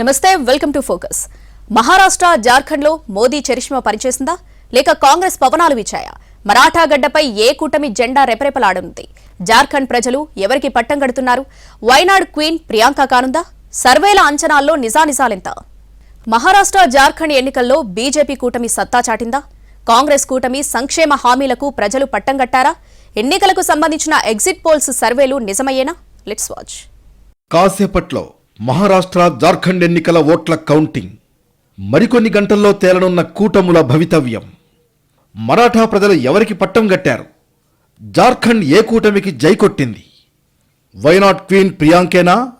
నమస్తే welcome to focus. Maharashtra జార్ఖండ్లో Modi charisma పనిచేసిందా? లేక కాంగ్రెస్ పవనాలు వీచాయా? మరాఠా గడ్డపై ఏ కూటమి జెండా రెపరెపలాడనుంది జార్ఖండ్ ప్రజలు ఎవరికి పట్టం కడుతున్నారు? వైనాడ్ క్వీన్ ప్రియాంక కానుందా? సర్వేల అంచనాల్లో నిజానిజాలెంత? మహారాష్ట్ర జార్ఖండ్ ఎన్నికల్లో బీజేపీ కూటమి సత్తా చాటిందా? కాంగ్రెస్ కూటమి సంక్షేమ హామీలకు ప్రజలు పట్టం కట్టారా? ఎన్నికలకు సంబంధించిన ఎగ్జిట్ పోల్స్ సర్వేలు నిజమయ్యేనా? లెట్స్ వాచ్ కాసేపట్లో మహారాష్ట్ర జార్ఖండ్ ఎన్నికల ఓట్ల కౌంటింగ్. మరికొన్ని గంటల్లో తేలనున్న కూటముల భవితవ్యం. మరాఠా ప్రజలు ఎవరికి పట్టం కట్టారు? జార్ఖండ్ ఏ కూటమికి జై కొట్టింది? వైనాట్ క్వీన్ ప్రియాంకేనా?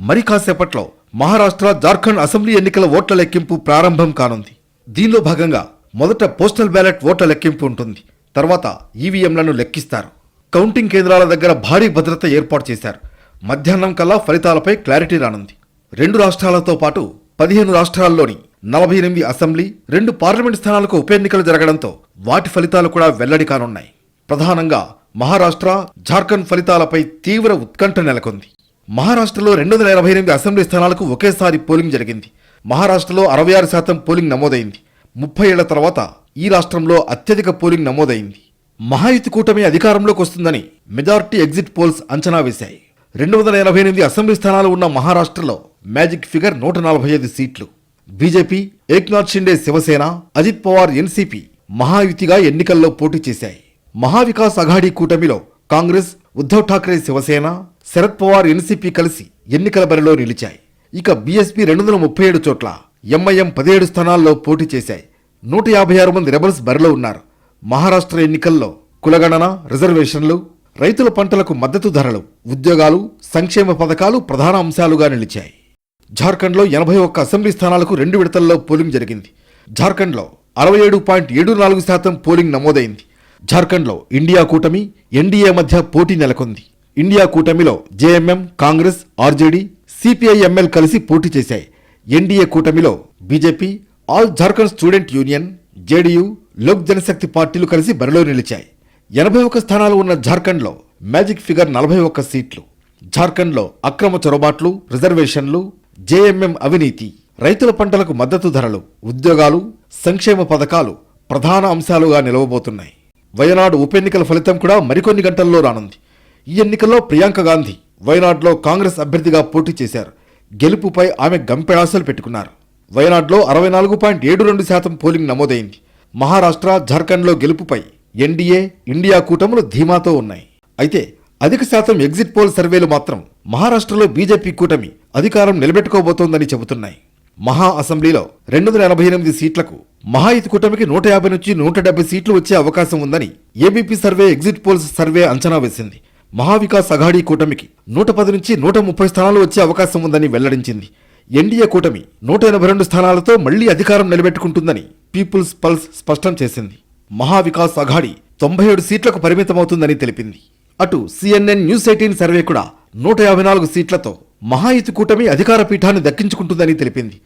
మరి కాసేపట్లో మహారాష్ట్ర జార్ఖండ్ అసెంబ్లీ ఎన్నికల ఓట్ల లెక్కింపు ప్రారంభం కానుంది. దీనిలో భాగంగా మొదట పోస్టల్ బ్యాలెట్ ఓట్ల లెక్కింపు ఉంటుంది. తర్వాత ఈవీఎంలను లెక్కిస్తారు. కౌంటింగ్ కేంద్రాల దగ్గర భారీ భద్రత ఏర్పాటు చేశారు. మధ్యాహ్నం కల్లా ఫలితాలపై క్లారిటీ రానుంది. రెండు రాష్ట్రాలతో పాటు పదిహేను రాష్ట్రాల్లోని నలభై ఎనిమిది అసెంబ్లీ రెండు పార్లమెంట్ స్థానాలకు ఉప ఎన్నికలు జరగడంతో వాటి ఫలితాలు కూడా వెల్లడి కానున్నాయి. ప్రధానంగా మహారాష్ట్ర జార్ఖండ్ ఫలితాలపై తీవ్ర ఉత్కంఠ నెలకొంది. మహారాష్ట్రలో రెండు వందల ఎనభై ఎనిమిది అసెంబ్లీ స్థానాలకు ఒకేసారి పోలింగ్ జరిగింది. మహారాష్ట్రలో అరవై ఆరు శాతం పోలింగ్ నమోదైంది. ముప్పై ఏళ్ళ తర్వాత ఈ రాష్ట్రంలో అత్యధిక పోలింగ్ నమోదైంది. మహాయుతి కూటమి అధికారంలోకి వస్తుందని మెజార్టీ ఎగ్జిట్ పోల్స్ అంచనా వేశాయి. రెండు వందల ఎనభై ఎనిమిది అసెంబ్లీ స్థానాలు ఉన్న మహారాష్ట్రలో మ్యాజిక్ ఫిగర్ నూట నలభై ఐదు సీట్లు. బీజేపీ ఏక్నాథ్ షిండే శివసేన అజిత్ పవార్ ఎన్సీపీ మహాయుతిగా ఎన్నికల్లో పోటీ చేశాయి. మహావికాస్ అఘాడీ కూటమిలో కాంగ్రెస్ ఉద్ధవ్ ఠాక్రే శివసేన శరద్ పవార్ ఎన్సీపీ కలిసి ఎన్నికల బరిలో నిలిచాయి. ఇక బీఎస్పీ రెండు వందల ముప్పై ఏడు చోట్ల ఎంఐఎం పదిహేడు స్థానాల్లో పోటీ చేశాయి. నూట యాభై ఆరు మంది రెబల్స్ బరిలో ఉన్నారు. మహారాష్ట్ర ఎన్నికల్లో కులగణన రిజర్వేషన్లు రైతుల పంటలకు మద్దతు ధరలు ఉద్యోగాలు సంక్షేమ పథకాలు ప్రధాన అంశాలుగా నిలిచాయి. జార్ఖండ్లో ఎనభై ఒక్క అసెంబ్లీ స్థానాలకు రెండు విడతల్లో పోలింగ్ జరిగింది. జార్ఖండ్లో అరవై ఏడు పాయింట్ ఏడు నాలుగు శాతం పోలింగ్ నమోదైంది. జార్ఖండ్లో ఇండియా కూటమి ఎన్డీఏ మధ్య పోటీ నెలకొంది. ఇండియా కూటమిలో జేఎంఎం కాంగ్రెస్ ఆర్జేడీ సిపిఐఎంఎల్ కలిసి పోటీ చేశాయి. ఎన్డీఏ కూటమిలో BJP all Jharkhand student union JDU Lok Janshakti పార్టీలు కలిసి బరిలో నిలిచాయి. ఎనభై ఒక్క స్థానాలు ఉన్న జార్ఖండ్లో మ్యాజిక్ ఫిగర్ నలభై ఒక్క సీట్లు. జార్ఖండ్లో అక్రమ చొరబాట్లు రిజర్వేషన్లు జేఎంఎం అవినీతి రైతుల పంటలకు మద్దతు ధరలు ఉద్యోగాలు సంక్షేమ పథకాలు ప్రధాన అంశాలుగా నిలవబోతున్నాయి. వయనాడు ఉప ఎన్నికల ఫలితం కూడా మరికొన్ని గంటల్లో రానుంది. ఈ ఎన్నికల్లో ప్రియాంక గాంధీ వయనాడ్లో కాంగ్రెస్ అభ్యర్థిగా పోటీ చేశారు. గెలుపుపై ఆమె గంపె పెట్టుకున్నారు. వయనాడ్లో అరవై నాలుగు పాయింట్ ఏడు రెండు శాతం పోలింగ్ నమోదైంది. మహారాష్ట్ర జార్ఖండ్లో గెలుపుపై ఎన్డీఏ ఇండియా కూటములు ధీమాతో ఉన్నాయి. అయితే అధిక శాతం ఎగ్జిట్ పోల్ సర్వేలు మాత్రం మహారాష్ట్రలో బీజేపీ కూటమి అధికారం నిలబెట్టుకోబోతోందని చెబుతున్నాయి. మహా అసెంబ్లీలో రెండు వందల ఎనభై ఎనిమిది సీట్లకు మహాయుత్ కూటమికి నూట యాభై నుంచి నూట డెబ్బై సీట్లు వచ్చే అవకాశం ఉందని ABP survey exit polls survey అంచనా వేసింది. మహావికాస్ అఘాడీ కూటమికి నూట పది నుంచి నూట ముప్పై స్థానాలు వచ్చే అవకాశం ఉందని వెల్లడించింది. ఎన్డీఏ కూటమి నూట ఎనభై రెండు స్థానాలతో మళ్ళీ అధికారం నిలబెట్టుకుంటుందని పీపుల్స్ పల్స్ స్పష్టం చేసింది. మహావికాస్ అఘాడి తొంభై ఏడు సీట్లకు పరిమితమవుతుందని తెలిపింది. అటు సిఎన్ఎన్ న్యూస్ ఎయిటీన్ సర్వే కూడా నూట యాభై నాలుగు సీట్లతో మహాయుతి కూటమి అధికార పీఠాన్ని దక్కించుకుంటుందని తెలిపింది.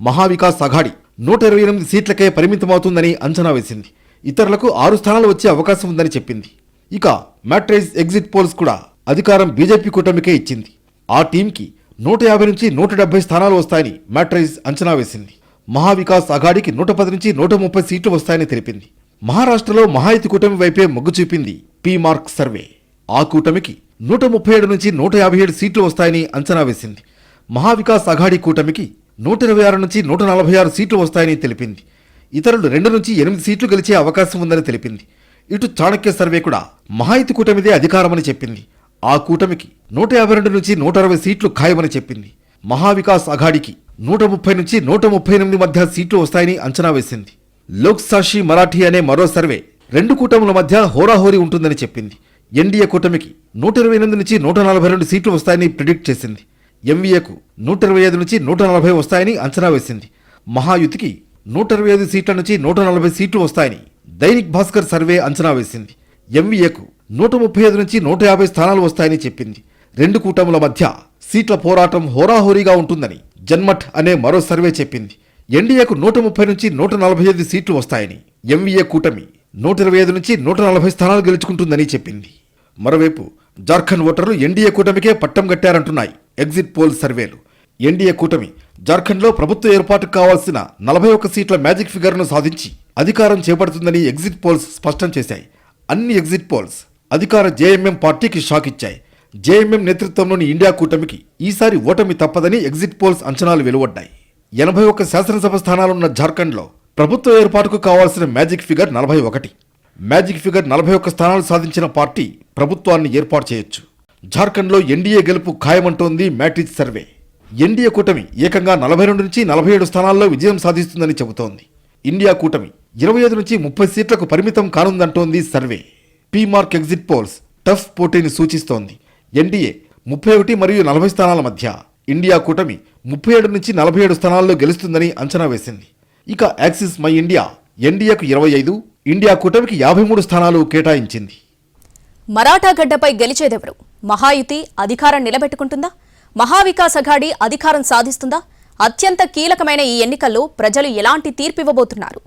మహావికాస్ అఘాడి నూట ఇరవై ఎనిమిది సీట్లకే పరిమితమవుతుందని అంచనా వేసింది. ఇతరులకు ఆరు స్థానాలు వచ్చే అవకాశం ఉందని చెప్పింది. ఇక మ్యాట్రైజ్ ఎగ్జిట్ పోల్స్ కూడా అధికారం బీజేపీ కూటమికే ఇచ్చింది. ఆ టీంకి నూట యాభై నుంచి నూట డెబ్బై స్థానాలు వస్తాయని మ్యాట్రైజ్ అంచనా వేసింది. మహావికాస్ అఘాడికి నూట పది నుంచి నూట ముప్పై సీట్లు వస్తాయని తెలిపింది. మహారాష్ట్రలో మహాయుతి కూటమి వైపే మొగ్గు చూపింది పీ మార్క్ సర్వే. ఆ కూటమికి నూట ముప్పై ఏడు నుంచి నూట యాభై ఏడు సీట్లు వస్తాయని అంచనా వేసింది. మహావికాస్ అఘాడీ కూటమికి నూట ఇరవై ఆరు నుంచి నూట నలభై ఆరు సీట్లు వస్తాయని తెలిపింది. ఇతరులు రెండు నుంచి ఎనిమిది సీట్లు గెలిచే అవకాశం ఉందని తెలిపింది. ఇటు చాణక్య సర్వే కూడా మహాయుతి కూటమిదే అధికారమని చెప్పింది. ఆ కూటమికి నూట యాభై రెండు నుంచి నూట అరవై సీట్లు ఖాయమని చెప్పింది. మహావికాస్ అఘాడికి నూట ముప్పై నుంచి నూట ముప్పై ఎనిమిది మధ్య సీట్లు వస్తాయని అంచనా వేసింది. లోక్ సాక్షి మరాఠీ అనే మరో సర్వే రెండు కూటముల మధ్య హోరాహోరీ ఉంటుందని చెప్పింది. ఎన్డీఏ కూటమికి నూట ఇరవై ఎనిమిది నుంచి నూట నలభై రెండు సీట్లు వస్తాయని ప్రిడిక్ట్ చేసింది. ఎంవీఏకు నూట ఇరవై ఐదు నుంచి నూట నలభై వస్తాయని అంచనా వేసింది. మహాయుతికి నూట ఇరవై ఐదు సీట్ల నుంచి నూట నలభై సీట్లు వస్తాయని దైనిక్ భాస్కర్ సర్వే అంచనా వేసింది. ఎంవీఏకు నూట ముప్పై ఐదు నుంచి నూట యాభై స్థానాలు వస్తాయని చెప్పింది. రెండు కూటముల మధ్య సీట్ల పోరాటం హోరాహోరీగా ఉంటుందని జన్మఠ్ అనే మరో సర్వే చెప్పింది. ఎన్డీఏకు నూట ముప్పై నుంచి నూట నలభై ఐదు సీట్లు వస్తాయని ఎంవీఏ కూటమి నూట ఇరవై ఐదు నుంచి నూట నలభై స్థానాలు గెలుచుకుంటుందని చెప్పింది. మరోవైపు జార్ఖండ్ ఓటర్లు ఎన్డీఏ కూటమికే పట్టం కట్టారంటున్నాయి ఎగ్జిట్ పోల్ సర్వేలు. ఎన్డీఏ కూటమి జార్ఖండ్లో ప్రభుత్వ ఏర్పాటుకు కావాల్సిన నలభై ఒక్క సీట్ల మ్యాజిక్ ఫిగర్ను సాధించి అధికారం చేపడుతుందని ఎగ్జిట్ పోల్స్ స్పష్టం చేశాయి. అన్ని ఎగ్జిట్ పోల్స్ అధికార జేఎంఎం పార్టీకి షాక్ ఇచ్చాయి. జేఎంఎం నేతృత్వంలోని ఇండియా కూటమికి ఈసారి ఓటమి తప్పదని ఎగ్జిట్ పోల్స్ అంచనాలు వెలువడ్డాయి. ఎనభై ఒక్క శాసనసభ స్థానాలున్న జార్ఖండ్లో ప్రభుత్వ ఏర్పాటుకు కావాల్సిన మ్యాజిక్ ఫిగర్ నలభై ఒకటి. మ్యాజిక్ ఫిగర్ నలభై ఒక్క స్థానాలు సాధించిన పార్టీ ప్రభుత్వాన్ని ఏర్పాటు చేయొచ్చు. జార్ఖండ్లో ఎన్డీఏ గెలుపు ఖాయమంటోంది మ్యాట్రిచ్ సర్వే. ఎన్డీఏ కూటమి ఏకంగా నలభై రెండు నుంచి నలభై ఏడు స్థానాల్లో విజయం సాధిస్తుందని చెబుతోంది. ఇండియా కూటమి ఇరవై ఐదు నుంచి ముప్పై సీట్లకు పరిమితం కానుందంటోంది survey. P Marq exit polls tough పోటీని సూచిస్తోంది. ఎన్డీఏ ముప్పై ఒకటి మరియు నలభై స్థానాల మధ్య. ఇండియా కూటమి ముప్పై ఏడు నుంచి నలభై ఏడు స్థానాల్లో గెలుస్తుందని అంచనా వేసింది. ఇక యాక్సిస్ మై ఇండియా ఎన్డీఏకు ఇరవై ఐదు ఇండియా కూటమికి యాభై మూడు స్థానాలు కేటాయించింది. మరాఠా గడ్డపై గెలిచేదెవరు? మహాయుతి అధికారం నిలబెట్టుకుంటుందా? మహావికాస్ అఘాడీ అధికారం సాధిస్తుందా? అత్యంత కీలకమైన ఈ ఎన్నికల్లో ప్రజలు ఎలాంటి తీర్పివ్వబోతున్నారు?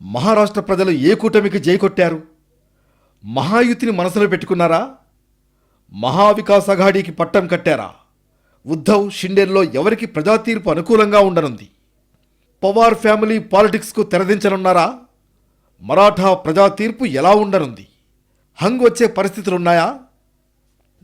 మహారాష్ట్ర ప్రజలు ఏ కూటమికి జై కొట్టారు? మహాయుతిని మనసులో పెట్టుకున్నారా? మహావికాస్ అఘాడీకి పట్టం కట్టారా? ఉద్ధవ్ షిండేల్లో ఎవరికి ప్రజా తీర్పు అనుకూలంగా ఉండనుంది? పవార్ ఫ్యామిలీ పాలిటిక్స్కు తెరదించనున్నారా? మరాఠా ప్రజా తీర్పు ఎలా ఉండనుంది? హంగ్ వచ్చే పరిస్థితులున్నాయా?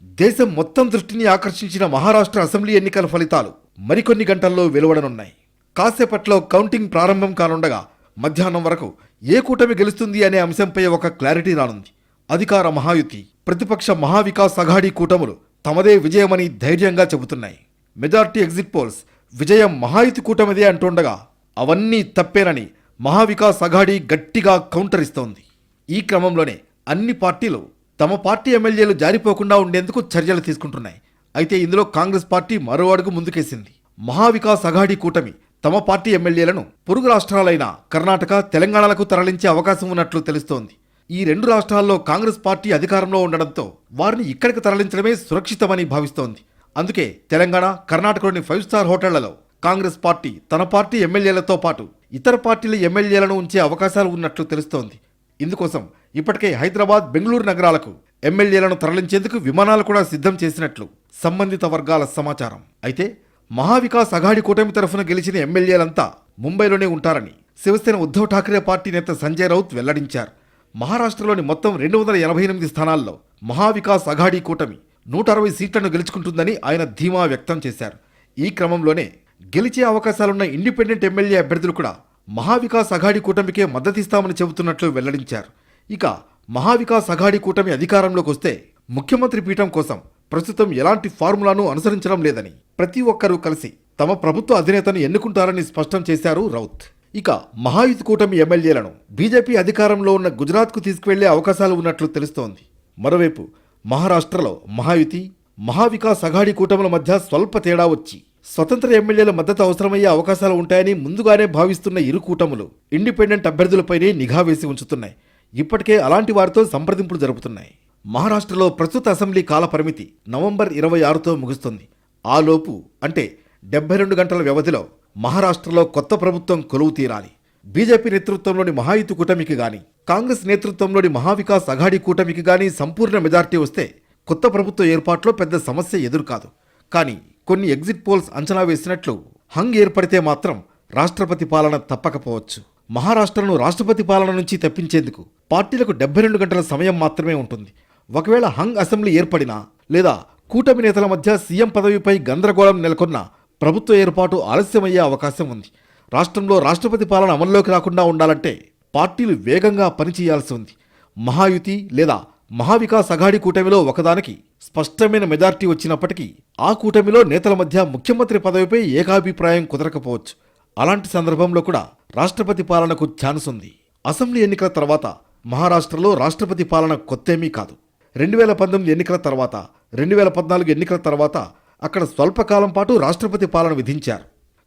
దేశం మొత్తం దృష్టిని ఆకర్షించిన మహారాష్ట్ర అసెంబ్లీ ఎన్నికల ఫలితాలు మరికొన్ని గంటల్లో వెలువడనున్నాయి. కాసేపట్లో కౌంటింగ్ ప్రారంభం కానుండగా మధ్యాహ్నం వరకు ఏ కూటమి గెలుస్తుంది అనే అంశంపై ఒక క్లారిటీ రానుంది. అధికార మహాయుతి ప్రతిపక్ష మహావికాస్ అఘాడీ కూటములు తమదే విజయమని ధైర్యంగా చెబుతున్నాయి. మెజార్టీ ఎగ్జిట్ పోల్స్ విజయం మహాయుతి కూటమిదే అంటుండగా అవన్నీ తప్పేనని మహావికాస్ అఘాడీ గట్టిగా కౌంటర్ ఇస్తోంది ఈ క్రమంలోనే అన్ని పార్టీలు తమ పార్టీ ఎమ్మెల్యేలు జారిపోకుండా ఉండేందుకు చర్యలు తీసుకుంటున్నాయి. అయితే ఇందులో కాంగ్రెస్ పార్టీ మరో అడుగు ముందుకేసింది. మహావికాస్ అఘాడీ కూటమి తమ పార్టీ ఎమ్మెల్యేలను పొరుగు రాష్ట్రాలైన కర్ణాటక తెలంగాణలకు తరలించే అవకాశం ఉన్నట్లు తెలుస్తోంది. ఈ రెండు రాష్ట్రాల్లో కాంగ్రెస్ పార్టీ అధికారంలో ఉండడంతో వారిని ఇక్కడికి తరలించడమే సురక్షితమని భావిస్తోంది. అందుకే తెలంగాణ కర్ణాటకలోని ఫైవ్ స్టార్ హోటళ్ళలో కాంగ్రెస్ పార్టీ తన పార్టీ ఎమ్మెల్యేలతో పాటు ఇతర పార్టీల ఎమ్మెల్యేలను ఉంచే అవకాశాలు ఉన్నట్లు తెలుస్తోంది. ఇందుకోసం ఇప్పటికే హైదరాబాద్ బెంగళూరు నగరాలకు ఎమ్మెల్యేలను తరలించేందుకు విమానాలు కూడా సిద్ధం చేసినట్లు సంబంధిత వర్గాల సమాచారం. అయితే మహావికాస్ అఘాడి కూటమి తరఫున గెలిచిన ఎమ్మెల్యేలంతా ముంబైలోనే ఉంటారని శివసేన ఉద్ధవ్ ఠాక్రే పార్టీ నేత సంజయ్ రౌత్ వెల్లడించారు. మహారాష్ట్రలోని మొత్తం రెండు వందల ఎనభై ఎనిమిది స్థానాల్లో మహావికాస్ అఘాడీ కూటమి నూట అరవై సీట్లను గెలుచుకుంటుందని ఆయన ధీమా వ్యక్తం చేశారు. ఈ క్రమంలోనే గెలిచే అవకాశాలున్న ఇండిపెండెంట్ ఎమ్మెల్యే అభ్యర్థులు కూడా మహావికాస్ అఘాడీ కూటమికే మద్దతిస్తామని చెబుతున్నట్లు వెల్లడించారు. ఇక మహావికాస్ అఘాడీ కూటమి అధికారంలోకి వస్తే ముఖ్యమంత్రి పీఠం కోసం ప్రస్తుతం ఎలాంటి ఫార్ములాను అనుసరించడం లేదని ప్రతి ఒక్కరూ కలిసి తమ ప్రభుత్వ అధినేతను ఎన్నుకుంటారని స్పష్టం చేశారు రౌత్. ఇక మహాయుతి కూటమి ఎమ్మెల్యేలను బీజేపీ అధికారంలో ఉన్న గుజరాత్కు తీసుకువెళ్ళే అవకాశాలు ఉన్నట్లు తెలుస్తోంది. మరోవైపు మహారాష్ట్రలో మహాయుతి మహావికాస్ అఘాడీ కూటముల మధ్య స్వల్ప తేడా వచ్చి స్వతంత్ర ఎమ్మెల్యేల మద్దతు అవసరమయ్యే అవకాశాలు ఉంటాయని ముందుగానే భావిస్తున్న ఇరు కూటములు ఇండిపెండెంట్ అభ్యర్థులపైనే నిఘా వేసి ఉంచుతున్నాయి. ఇప్పటికే అలాంటి వారితో సంప్రదింపులు జరుపుతున్నాయి. మహారాష్ట్రలో ప్రస్తుత అసెంబ్లీ కాల పరిమితి నవంబర్ ఇరవై ఆరుతో ముగుస్తుంది. ఆలోపు అంటే డెబ్బై రెండు గంటల వ్యవధిలో మహారాష్ట్రలో కొత్త ప్రభుత్వం కొలువు తీరాలి. బీజేపీ నేతృత్వంలోని మహాయుతి కూటమికి గాని కాంగ్రెస్ నేతృత్వంలోని మహావికాస్ అఘాడి కూటమికి గాని సంపూర్ణ మెజార్టీ వస్తే కొత్త ప్రభుత్వ ఏర్పాట్లో పెద్ద సమస్య ఎదురుకాదు. కానీ కొన్ని ఎగ్జిట్ పోల్స్ అంచనా వేసినట్లు హంగ్ ఏర్పడితే మాత్రం రాష్ట్రపతి పాలన తప్పకపోవచ్చు. మహారాష్ట్రను రాష్ట్రపతి పాలన నుంచి తప్పించేందుకు పార్టీలకు డెబ్బై రెండు గంటల సమయం మాత్రమే ఉంటుంది. ఒకవేళ హంగ్ అసెంబ్లీ ఏర్పడినా లేదా కూటమి నేతల మధ్య సీఎం పదవిపై గందరగోళం నెలకొన్న ప్రభుత్వ ఏర్పాటు ఆలస్యమయ్యే అవకాశం ఉంది. రాష్ట్రంలో రాష్ట్రపతి పాలన అమల్లోకి రాకుండా ఉండాలంటే పార్టీలు వేగంగా పనిచేయాల్సి ఉంది. మహాయుతి లేదా మహావికాస్ అఘాడి కూటమిలో ఒకదానికి స్పష్టమైన మెజార్టీ వచ్చినప్పటికీ ఆ కూటమిలో నేతల మధ్య ముఖ్యమంత్రి పదవిపై ఏకాభిప్రాయం కుదరకపోవచ్చు. అలాంటి సందర్భంలో కూడా రాష్ట్రపతి పాలనకు ఛాన్స్ ఉంది. అసెంబ్లీ ఎన్నికల తర్వాత మహారాష్ట్రలో రాష్ట్రపతి పాలన కొత్తేమీ కాదు. రెండు వేల పంతొమ్మిది ఎన్నికల తర్వాత రెండు వేల పద్నాలుగు ఎన్నికల తర్వాత అక్కడ స్వల్పకాలం పాటు రాష్ట్రపతి పాలన విధించారు.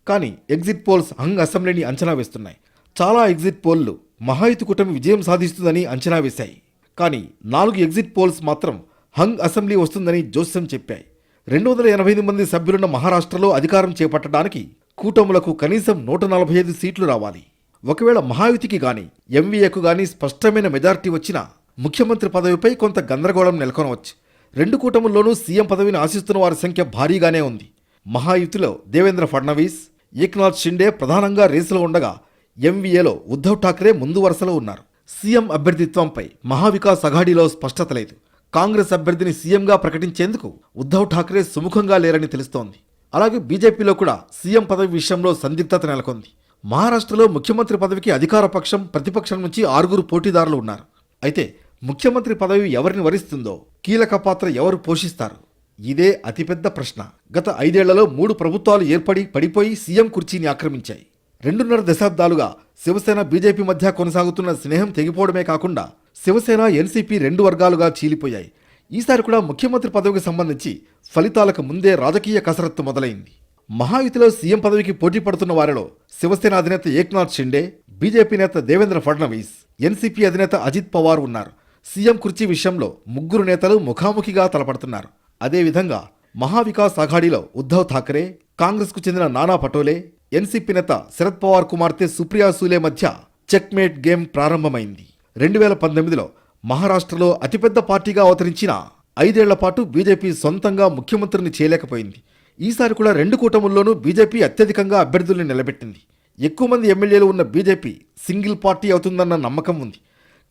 కానీ ఎగ్జిట్ పోల్స్ హంగ్ అసెంబ్లీని అంచనా వేస్తున్నాయి. చాలా ఎగ్జిట్ పోల్లు మహాయుతి కూటమి విజయం సాధిస్తుందని అంచనా వేశాయి. కానీ నాలుగు ఎగ్జిట్ పోల్స్ మాత్రం హంగ్ అసెంబ్లీ వస్తుందని జోస్యం చెప్పాయి. రెండు వందల ఎనభై ఎనిమిది మంది సభ్యులున్న మహారాష్ట్రలో అధికారం చేపట్టడానికి కూటములకు కనీసం నూట నలభై ఐదు సీట్లు రావాలి. ఒకవేళ మహాయుతికి గాని ఎంవీఏకు గాని స్పష్టమైన మెజార్టీ వచ్చినా ముఖ్యమంత్రి పదవిపై కొంత గందరగోళం నెలకొనవచ్చు. రెండు కూటముల్లోనూ సీఎం పదవిని ఆశిస్తున్న వారి సంఖ్య భారీగానే ఉంది. మహాయుతిలో దేవేంద్ర ఫడ్నవీస్ ఏక్నాథ్ షిండే ప్రధానంగా రేసులో ఉండగా ఎంవీఏలో ఉద్ధవ్ ఠాక్రే ముందు వరుసలో ఉన్నారు. సీఎం అభ్యర్థిత్వంపై మహావికాస్ అఘాడీలో స్పష్టత లేదు. కాంగ్రెస్ అభ్యర్థిని సీఎంగా ప్రకటించేందుకు ఉద్ధవ్ ఠాక్రే సుముఖంగా లేరని తెలుస్తోంది. అలాగే బీజేపీలో కూడా సీఎం పదవి విషయంలో సందిగ్ధత నెలకొంది. మహారాష్ట్రలో ముఖ్యమంత్రి పదవికి అధికార పక్షం ప్రతిపక్షం నుంచి ఆరుగురు పోటీదారులు ఉన్నారు. అయితే ముఖ్యమంత్రి పదవి ఎవరిని వరిస్తుందో కీలక పాత్ర ఎవరు పోషిస్తారు? ఇదే అతిపెద్ద ప్రశ్న. గత ఐదేళ్ళలో మూడు ప్రభుత్వాలు ఏర్పడి పడిపోయి సీఎం కుర్చీని ఆక్రమించాయి. రెండున్నర దశాబ్దాలుగా శివసేన బీజేపీ మధ్య కొనసాగుతున్న స్నేహం తెగిపోవడమే కాకుండా శివసేన ఎన్సీపీ రెండు వర్గాలుగా చీలిపోయాయి. ఈసారి కూడా ముఖ్యమంత్రి పదవికి సంబంధించి ఫలితాలకు ముందే రాజకీయ కసరత్తు మొదలైంది. మహాయుతిలో సీఎం పదవికి పోటీ పడుతున్న వారిలో శివసేన అధినేత ఏక్నాథ్ షిండే బీజేపీ నేత దేవేంద్ర ఫడ్నవీస్ ఎన్సీపీ అధినేత అజిత్ పవార్ ఉన్నారు. సీఎం కుర్చీ విషయంలో ముగ్గురు నేతలు ముఖాముఖిగా తలపడుతున్నారు. అదేవిధంగా మహావికాస్ అఘాడీలో ఉద్ధవ్ ఠాకరే కాంగ్రెస్కు చెందిన నానా పటోలే ఎన్సీపీ నేత శరద్ పవార్ కుమార్తె సుప్రియా సూలే మధ్య చెక్మేట్ గేమ్ ప్రారంభమైంది. రెండు వేల పంతొమ్మిదిలో మహారాష్ట్రలో అతిపెద్ద పార్టీగా అవతరించిన ఐదేళ్ళ పాటు బీజేపీ సొంతంగా ముఖ్యమంత్రిని చేయలేకపోయింది. ఈసారి కూడా రెండు కూటముల్లోనూ బీజేపీ అత్యధికంగా అభ్యర్థుల్ని నిలబెట్టింది. ఎక్కువ మంది ఎమ్మెల్యేలు ఉన్న బీజేపీ సింగిల్ పార్టీ అవుతుందన్న నమ్మకం ఉంది.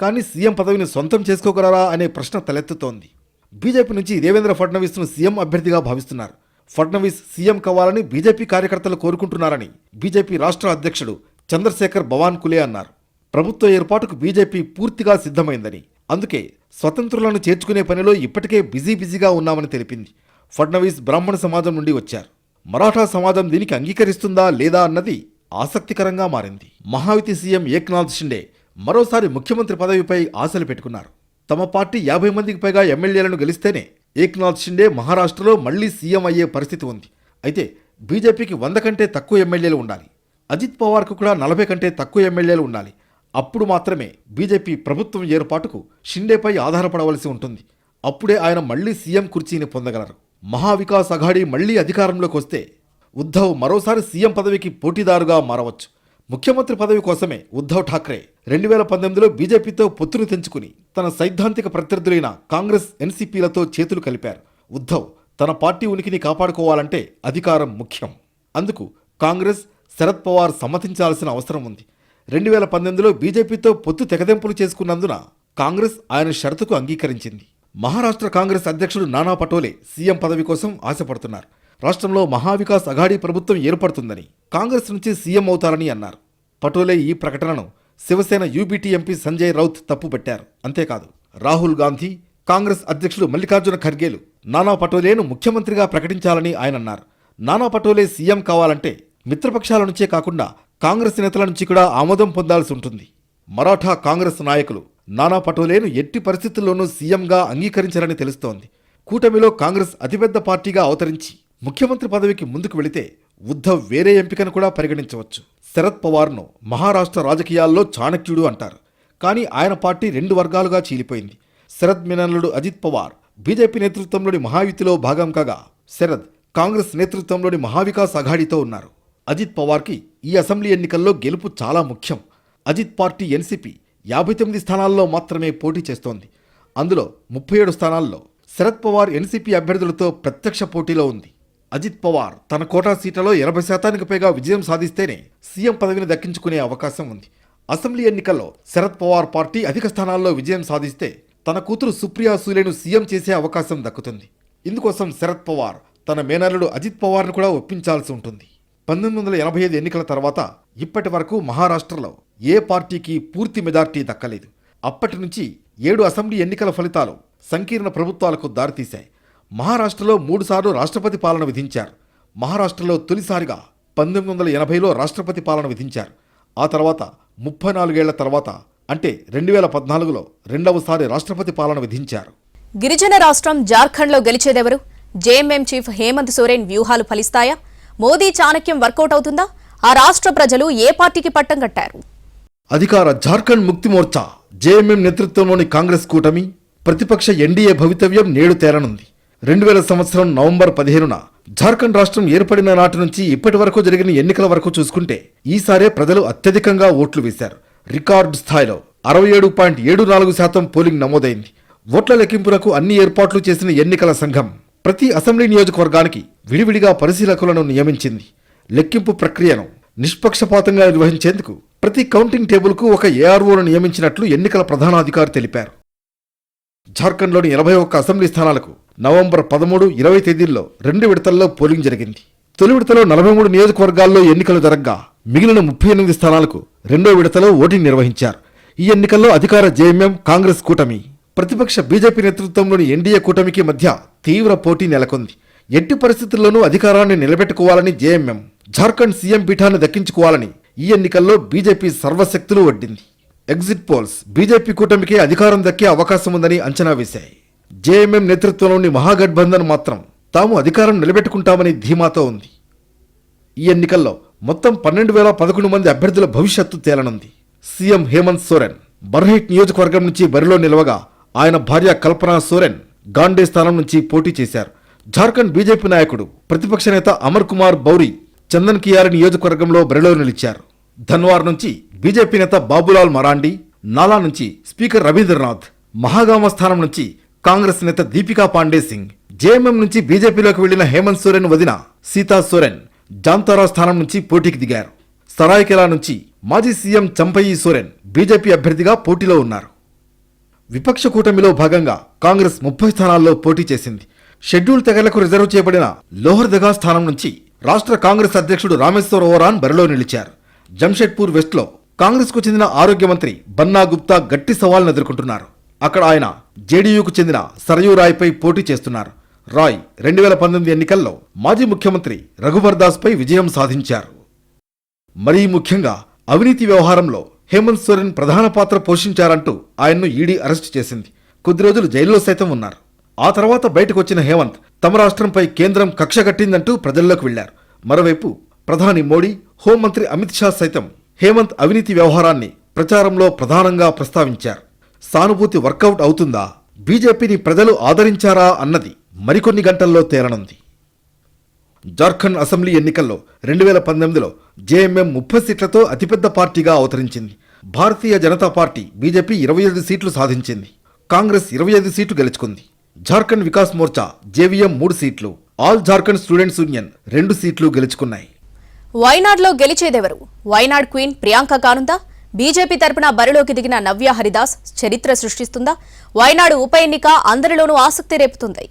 కానీ సీఎం పదవిని సొంతం చేసుకోగలరా అనే ప్రశ్న తలెత్తుతోంది. బీజేపీ నుంచి దేవేంద్ర ఫడ్నవీస్ను సీఎం అభ్యర్థిగా భావిస్తున్నారు. ఫడ్నవీస్ సీఎం కావాలని బీజేపీ కార్యకర్తలు కోరుకుంటున్నారని బీజేపీ రాష్ట్ర అధ్యక్షుడు చంద్రశేఖర్ భవాన్ కులే అన్నారు. ప్రభుత్వ ఏర్పాటుకు బీజేపీ పూర్తిగా సిద్ధమైందని అందుకే స్వతంత్రులను చేర్చుకునే పనిలో ఇప్పటికే బిజీ బిజీగా ఉన్నామని తెలిపింది. ఫడ్నవీస్ బ్రాహ్మణ సమాజం నుండి వచ్చారు. మరాఠా సమాజం దీనికి అంగీకరిస్తుందా లేదా అన్నది ఆసక్తికరంగా మారింది. మహావితి సీఎం ఏక్నాథ్ షిండే మరోసారి ముఖ్యమంత్రి పదవిపై ఆశలు పెట్టుకున్నారు. తమ పార్టీ యాభై మందికి పైగా ఎమ్మెల్యేలను గెలిస్తేనే ఏక్నాథ్ షిండే మహారాష్ట్రలో మళ్ళీ సీఎం అయ్యే పరిస్థితి ఉంది. అయితే బీజేపీకి వంద కంటే తక్కువ ఎమ్మెల్యేలు ఉండాలి. అజిత్ పవార్కు కూడా నలభై కంటే తక్కువ ఎమ్మెల్యేలు ఉండాలి. అప్పుడు మాత్రమే బీజేపీ ప్రభుత్వం ఏర్పాటుకు షిండేపై ఆధారపడవలసి ఉంటుంది. అప్పుడే ఆయన మళ్ళీ సీఎం కుర్చీని పొందగలరు. మహావికాస్ అఘాడీ మళ్ళీ అధికారంలోకి వస్తే ఉద్ధవ్ మరోసారి సీఎం పదవికి పోటీదారుగా మారవచ్చు. ముఖ్యమంత్రి పదవి కోసమే ఉద్ధవ్ ఠాక్రే రెండు వేల పంతొమ్మిదిలో బీజేపీతో పొత్తును తెంచుకుని తన సైద్ధాంతిక ప్రత్యర్థులైన కాంగ్రెస్ ఎన్సీపీలతో చేతులు కలిపారు. ఉద్ధవ్ తన పార్టీ ఉనికిని కాపాడుకోవాలంటే అధికారం ముఖ్యం. అందుకు కాంగ్రెస్ శరద్ పవార్ సమ్మతించాల్సిన అవసరం ఉంది. రెండు వేల పంతొమ్మిదిలో బీజేపీతో పొత్తు తెగదెంపులు చేసుకున్నందున కాంగ్రెస్ ఆయన షరతుకు అంగీకరించింది. మహారాష్ట్ర కాంగ్రెస్ అధ్యక్షుడు నానా పటోలే సీఎం పదవి కోసం ఆశపడుతున్నారు. రాష్ట్రంలో మహావికాస్ అఘాడీ ప్రభుత్వం ఏర్పడుతుందని కాంగ్రెస్ నుంచి సీఎం అవుతారని అన్నారు. పటోలే ఈ ప్రకటనను శివసేన యూబీటీ ఎంపీ సంజయ్ రౌత్ తప్పుపెట్టారు. అంతేకాదు రాహుల్ గాంధీ కాంగ్రెస్ అధ్యక్షుడు మల్లికార్జున ఖర్గేలు నానా పటోలేను ముఖ్యమంత్రిగా ప్రకటించాలని ఆయన అన్నారు. నానా పటోలే సీఎం కావాలంటే మిత్రపక్షాల నుంచే కాకుండా కాంగ్రెస్ నేతల నుంచి కూడా ఆమోదం పొందాల్సి ఉంటుంది. మరాఠా కాంగ్రెస్ నాయకులు నానా పటోలేను ఎట్టి పరిస్థితుల్లోనూ సీఎంగా అంగీకరించారని తెలుస్తోంది. కూటమిలో కాంగ్రెస్ అతిపెద్ద పార్టీగా అవతరించి ముఖ్యమంత్రి పదవికి ముందుకు వెళితే ఉద్ధవ్ వేరే ఎంపికను కూడా పరిగణించవచ్చు. శరద్ పవార్ను మహారాష్ట్ర రాజకీయాల్లో చాణక్యుడు అంటారు. కానీ ఆయన పార్టీ రెండు వర్గాలుగా చీలిపోయింది. శరద్ మినల్లుడు అజిత్ పవార్ బీజేపీ నేతృత్వంలోని మహాయుతిలో భాగం కాగా శరద్ కాంగ్రెస్ నేతృత్వంలోని మహావికాస్ అఘాడీతో ఉన్నారు. అజిత్ పవార్కి ఈ అసెంబ్లీ ఎన్నికల్లో గెలుపు చాలా ముఖ్యం. అజిత్ పార్టీ ఎన్సీపీ యాభై తొమ్మిది స్థానాల్లో మాత్రమే పోటీ చేస్తోంది. అందులో ముప్పై ఏడు స్థానాల్లో శరద్ పవార్ ఎన్సీపీ అభ్యర్థులతో ప్రత్యక్ష పోటీలో ఉంది. అజిత్ పవార్ తన కోటా సీట్లలో ఎనభై శాతానికి పైగా విజయం సాధిస్తేనే సీఎం పదవిని దక్కించుకునే అవకాశం ఉంది. అసెంబ్లీ ఎన్నికల్లో శరద్ పవార్ పార్టీ అధిక స్థానాల్లో విజయం సాధిస్తే తన కూతురు సుప్రియా సూలేను సీఎం చేసే అవకాశం దక్కుతుంది. ఇందుకోసం శరద్ పవార్ తన మేనల్లుడు అజిత్ పవార్ను కూడా ఒప్పించాల్సి ఉంటుంది. పంతొమ్మిది వందల ఎనభై ఐదు ఎన్నికల తర్వాత ఇప్పటి వరకు మహారాష్ట్రలో ఏ పార్టీకి పూర్తి మెజార్టీ దక్కలేదు. అప్పటి నుంచి ఏడు అసెంబ్లీ ఎన్నికల ఫలితాలు సంకీర్ణ ప్రభుత్వాలకు దారితీశాయి. మహారాష్ట్రలో మూడుసార్లు రాష్ట్రపతి పాలన విధించారు. మహారాష్ట్రలో తొలిసారిగా పంతొమ్మిది వందల ఎనభైలో రాష్ట్రపతి పాలన విధించారు. ఆ తర్వాత ముప్పై నాలుగేళ్ళ తర్వాత అంటే రెండు వేల పద్నాలుగులో రెండవసారి రాష్ట్రపతి పాలన విధించారు. గిరిజన రాష్ట్రం జార్ఖండ్లో గెలిచేదెవరు? జేఎంఎం చీఫ్ హేమంత్ సోరెన్ వ్యూహాలు ఫలిస్తాయా? మోదీ చాణక్యం వర్కౌట్ అవుతుందా? ఆ రాష్ట్ర ప్రజలు ఏ పార్టీకి పట్టం కట్టారు? అధికార జార్ఖండ్ ముక్తి మోర్చా జేఎంఎం నేతృత్వంలోని కాంగ్రెస్ కూటమి ప్రతిపక్ష ఎన్డీఏ భవితవ్యం నేడు తేలనుంది రెండు వేల సంవత్సరం నవంబర్ పదిహేనున జార్ఖండ్ రాష్ట్రం ఏర్పడిన నాటి నుంచి ఇప్పటి వరకు జరిగిన ఎన్నికల వరకు చూసుకుంటే ఈసారే ప్రజలు అత్యధికంగా ఓట్లు వేశారు. రికార్డు స్థాయిలో అరవై ఏడు పాయింట్ ఏడు నాలుగు శాతం పోలింగ్ నమోదైంది. ఓట్ల లెక్కింపులకు అన్ని ఏర్పాట్లు చేసిన ఎన్నికల సంఘం ప్రతి అసెంబ్లీ నియోజకవర్గానికి విడివిడిగా పరిశీలకులను నియమించింది. లెక్కింపు ప్రక్రియను నిష్పక్షపాతంగా నిర్వహించేందుకు ప్రతి కౌంటింగ్ టేబుల్కు ఒక ఏఆర్ఓను నియమించినట్లు ఎన్నికల ప్రధానాధికారి తెలిపారు. జార్ఖండ్లోని ఎనభై ఒక్క అసెంబ్లీ స్థానాలకు నవంబర్ పదమూడు ఇరవై తేదీల్లో రెండు విడతల్లో పోలింగ్ జరిగింది. తొలి విడతలో నలభై మూడు నియోజకవర్గాల్లో ఎన్నికలు జరగ్గా మిగిలిన ముప్పై ఎనిమిది స్థానాలకు రెండో విడతలో ఓటింగ్ నిర్వహించారు. ఈ ఎన్నికల్లో అధికార జేఎంఎం కాంగ్రెస్ కూటమి ప్రతిపక్ష బీజేపీ నేతృత్వంలోని ఎన్డీఏ కూటమికి మధ్య తీవ్ర పోటీ నెలకొంది. ఎట్టి పరిస్థితుల్లోనూ అధికారాన్ని నిలబెట్టుకోవాలని జేఎంఎం జార్ఖండ్ సీఎం పీఠాన్ని దక్కించుకోవాలని ఈ ఎన్నికల్లో బీజేపీ సర్వశక్తులు వడ్డింది. ఎగ్జిట్ పోల్స్ బీజేపీ కూటమికి అధికారం దక్కే అవకాశం ఉందని అంచనా వేశాయి. జేఎంఎం నేతృత్వంలోని మహాగఠబంధన్ మాత్రం తాము అధికారం నిలబెట్టుకుంటామని ధీమాతో ఉంది. ఈ ఎన్నికల్లో మొత్తం పన్నెండు వేల పదకొండు మంది అభ్యర్థుల భవిష్యత్తు తేలనుంది. సీఎం హేమంత్ సోరెన్ బర్హిట్ నియోజకవర్గం నుంచి బరిలో నిలవగా ఆయన భార్య కల్పనా సోరెన్ గాండే స్థానం నుంచి పోటీ చేశారు. జార్ఖండ్ బీజేపీ నాయకుడు ప్రతిపక్ష నేత అమర్ కుమార్ బౌరి చందన్ కియారి నియోజకవర్గంలో బరిలో నిలిచారు. ధన్వార్ నుంచి బీజేపీ నేత బాబులాల్ మరాండి నాలా నుంచి స్పీకర్ రవీంద్రనాథ్ మహాగామ స్థానం నుంచి కాంగ్రెస్ నేత దీపికా పాండే సింగ్ జేఎంఎం నుంచి బీజేపీలోకి వెళ్ళిన హేమంత్ సోరెన్ వదిన సీతా సోరెన్ జాంతారా స్థానం నుంచి పోటీకి దిగారు. సరాయికెలా నుంచి మాజీ సీఎం చంపయ్యి సోరెన్ బీజేపీ అభ్యర్థిగా పోటీలో ఉన్నారు. విపక్ష కూటమిలో భాగంగా కాంగ్రెస్ ముప్పై స్థానాల్లో పోటీ చేసింది. షెడ్యూల్ తెగలకు రిజర్వ్ చేయబడిన లోహర్దగా స్థానం నుంచి రాష్ట్ర కాంగ్రెస్ అధ్యక్షుడు రామేశ్వర ఓరాన్ బరిలో నిలిచారు. జంషెడ్పూర్ వెస్ట్లో కాంగ్రెస్కు చెందిన ఆరోగ్య మంత్రి బన్నా గుప్తా గట్టి సవాల్ను ఎదుర్కొంటున్నారు. అక్కడ ఆయన జేడీయూకు చెందిన సరయూ రాయ్పై పోటీ చేస్తున్నారు. రాయ్ రెండు వేల పంతొమ్మిది ఎన్నికల్లో మాజీ ముఖ్యమంత్రి రఘువర్ దాస్పై విజయం సాధించారు. మరీ ముఖ్యంగా అవినీతి వ్యవహారంలో హేమంత్ సోరెన్ ప్రధాన పాత్ర పోషించారంటూ ఆయన్ను ఈడీ అరెస్టు చేసింది. కొద్ది రోజులు జైల్లో సైతం ఉన్నారు. ఆ తర్వాత బయటకు వచ్చిన హేమంత్ తమ రాష్ట్రంపై కేంద్రం కక్ష కట్టిందంటూ ప్రజల్లోకి వెళ్ళారు మరోవైపు ప్రధాని మోడీ హోంమంత్రి అమిత్ షా సైతం హేమంత్ అవినీతి వ్యవహారాన్ని ప్రచారంలో ప్రధానంగా ప్రస్తావించారు. సానుభూతి వర్కౌట్ అవుతుందా? బీజేపీని ప్రజలు ఆదరించారా అన్నది మరికొన్ని గంటల్లో తేలనుంది. జార్ఖండ్ అసెంబ్లీ ఎన్నికల్లో రెండు వేల పంతొమ్మిదిలో జేఎంఎం ముప్పై సీట్లతో అతిపెద్ద పార్టీగా అవతరించింది. భారతీయ జనతా పార్టీ బీజేపీ ఇరవై ఐదు సీట్లు సాధించింది. కాంగ్రెస్ ఇరవై ఐదు సీట్లు గెలుచుకుంది. జార్ఖండ్ వికాస్ మోర్చా జేవీఎం మూడు సీట్లు. ఆల్ జార్ఖండ్ స్టూడెంట్స్ యూనియన్ రెండు సీట్లు గెలుచుకున్నాయి. వైనాడ్లో గెలిచేదెవరు? వైనాడ్ క్వీన్ ప్రియాంక కానుందా? బీజేపీ తరపున బరిలోకి దిగిన నవ్య హరిదాస్ చరిత్ర సృష్టిస్తుందా? వైనాడు ఉప ఎన్నిక అందరిలోనూ ఆసక్తి రేపుతుంది.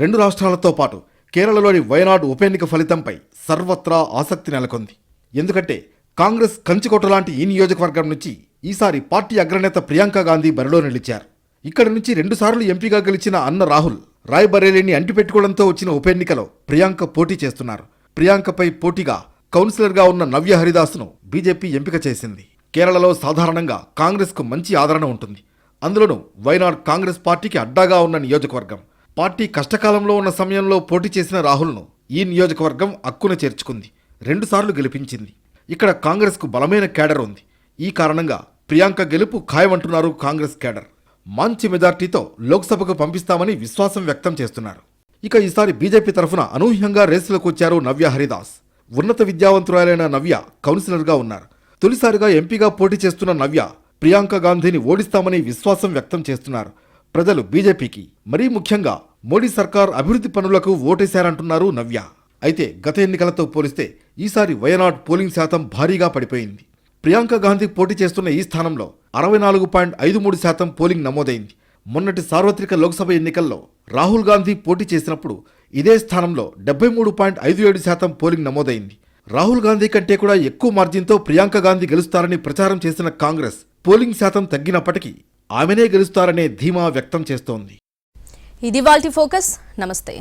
రెండు రాష్ట్రాలతో పాటు కేరళలోని వయనాడు ఉప ఎన్నిక ఫలితంపై సర్వత్రా ఆసక్తి నెలకొంది. ఎందుకంటే కాంగ్రెస్ కంచికోట లాంటి ఈ నియోజకవర్గం నుంచి ఈసారి పార్టీ అగ్రనేత ప్రియాంక గాంధీ బరిలో నిలిచారు. ఇక్కడి నుంచి రెండుసార్లు ఎంపీగా గెలిచిన అన్న రాహుల్ రాయ్బరేలీని అంటిపెట్టుకోవడంతో వచ్చిన ఉప ఎన్నికలో ప్రియాంక పోటీ చేస్తున్నారు. ప్రియాంకపై పోటీగా కౌన్సిలర్గా ఉన్న నవ్య హరిదాస్ను బీజేపీ ఎంపిక చేసింది. కేరళలో సాధారణంగా కాంగ్రెస్కు మంచి ఆదరణ ఉంటుంది. అందులోనూ వైనాడ్ కాంగ్రెస్ పార్టీకి అడ్డాగా ఉన్న నియోజకవర్గం. పార్టీ కష్టకాలంలో ఉన్న సమయంలో పోటీ చేసిన రాహుల్ను ఈ నియోజకవర్గం అక్కున చేర్చుకుంది. రెండుసార్లు గెలిపించింది. ఇక్కడ కాంగ్రెస్కు బలమైన కేడర్ ఉంది. ఈ కారణంగా ప్రియాంక గెలుపు ఖాయమంటున్నారు కాంగ్రెస్ కేడర్ మంచి మెజార్టీతో లోక్సభకు పంపిస్తామని విశ్వాసం వ్యక్తం చేస్తున్నారు. ఇక ఈసారి బీజేపీ తరఫున అనూహ్యంగా రేసులకు వచ్చారు నవ్య హరిదాస్. ఉన్నత విద్యావంతురాలైన నవ్య కౌన్సిలర్గా ఉన్నారు. తొలిసారిగా ఎంపీగా పోటీ చేస్తున్న నవ్య ప్రియాంక గాంధీని ఓడిస్తామని విశ్వాసం వ్యక్తం చేస్తున్నారు. ప్రజలు బీజేపీకి మరీ ముఖ్యంగా మోడీ సర్కార్ అభివృద్ధి పనులకు ఓటేశారంటున్నారు నవ్య. అయితే గత ఎన్నికలతో పోలిస్తే ఈసారి వయనాడ్ పోలింగ్ శాతం భారీగా పడిపోయింది. ప్రియాంక గాంధీ పోటీ చేస్తున్న ఈ స్థానంలో అరవై నాలుగు పాయింట్ ఐదు మూడు శాతం పోలింగ్ నమోదైంది. మొన్నటి సార్వత్రిక లోక్సభ ఎన్నికల్లో రాహుల్ గాంధీ పోటీ చేసినప్పుడు ఇదే స్థానంలో డెబ్బై మూడు పాయింట్ ఐదు ఏడు శాతం పోలింగ్ నమోదైంది. రాహుల్ గాంధీ కంటే కూడా ఎక్కువ మార్జిన్తో ప్రియాంక గాంధీ గెలుస్తారని ప్రచారం చేసిన కాంగ్రెస్ పోలింగ్ శాతం తగ్గినప్పటికీ ఆమెనే గెలుస్తారనే ధీమా వ్యక్తం చేస్తోంది. ఇది వాల్టి ఫోకస్. నమస్తే.